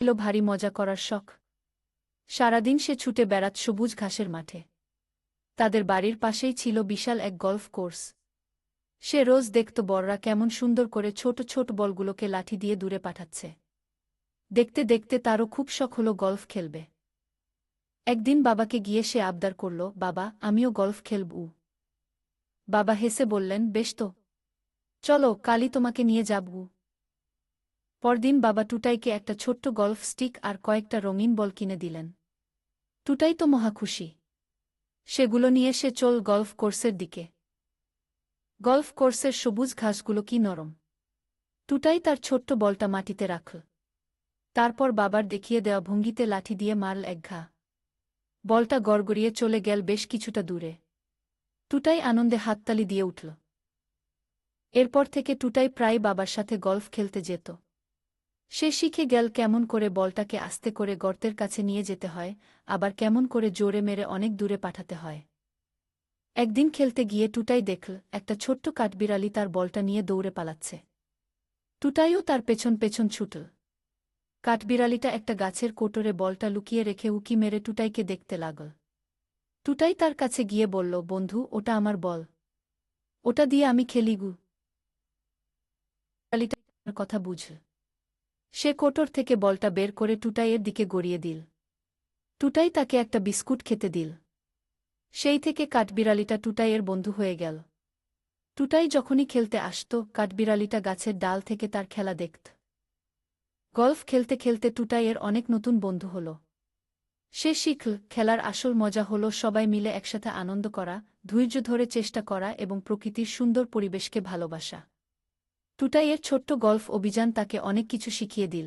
এলো ভারী মজা করার শখ। সারাদিন সে ছুটে বেড়াত সবুজ ঘাসের মাঠে। তাদের বাড়ির পাশেই ছিল বিশাল এক গল্ফ কোর্স। সে রোজ দেখত বড়রা কেমন সুন্দর করে ছোট ছোট বলগুলোকে লাঠি দিয়ে দূরে পাঠাচ্ছে। দেখতে দেখতে তারও খুব শখ হলো গল্ফ খেলবে। একদিন বাবাকে গিয়ে সে আবদার করল, বাবা, আমিও গল্ফ খেলব। বাবা হেসে বললেন, বেশ তো। চলো কালি তোমাকে নিয়ে যাবু পরদিন বাবা টুটাইকে একটা ছোট্ট গল্ফ স্টিক আর কয়েকটা রঙিন বল কিনে দিলেন। টুটাই তো মহা খুশি। সেগুলো নিয়ে সে চল গল্ফ কোর্সের দিকে। গল্ফ কোর্সের সবুজ ঘাসগুলো কি নরম। টুটাই তার ছোট্ট বলটা মাটিতে রাখল। তারপর বাবার দেখিয়ে দেওয়া ভঙ্গিতে লাঠি দিয়ে মারল এক ঘা। বলটা গড়গড়িয়ে চলে গেল বেশ কিছুটা দূরে। টুটাই আনন্দে হাততালি দিয়ে উঠল। এরপর থেকে টুটাই প্রায় বাবার সাথে গল্ফ খেলতে যেত। সে শিখে গেল কেমন করে বলটাকে আস্তে করে গর্তের কাছে নিয়ে যেতে হয়, আবার কেমন করে জোরে মেরে অনেক দূরে পাঠাতে হয়। একদিন খেলতে গিয়ে টুটাই দেখল, একটা ছোট্ট কাঠবিড়ালি তার বলটা নিয়ে দৌড়ে পালাচ্ছে। টুটাইও তার পেছন পেছন ছুটল। কাঠবিড়ালিটা একটা গাছের কোটরে বলটা লুকিয়ে রেখে উকি মেরে টুটাইকে দেখতে লাগল। টুটাই তার কাছে গিয়ে বলল, বন্ধু, ওটা আমার বল। ওটা দিয়ে আমি বিড়ালিটা তার কথা বুঝল। সে কোটর থেকে বলটা বের করে টুটাইয়ের দিকে গড়িয়ে দিল। টুটাই তাকে একটা বিস্কুট খেতে দিল। সেই থেকে কাঠবিড়ালিটা টুটাইয়ের বন্ধু হয়ে গেল। টুটাই যখনই খেলতে আসত, কাঠবিড়ালিটা গাছের ডাল থেকে তার খেলা দেখত। গল্ফ খেলতে খেলতে টুটাইয়ের অনেক নতুন বন্ধু হল। সে শিখল, খেলার আসল মজা হল সবাই মিলে একসাথে আনন্দ করা, ধৈর্য ধরে চেষ্টা করা এবং প্রকৃতির সুন্দর পরিবেশকে ভালোবাসা। টুটাইয়ের ছোট্ট গল্ফ অভিযান তাকে অনেক কিছু শিখিয়ে দিল।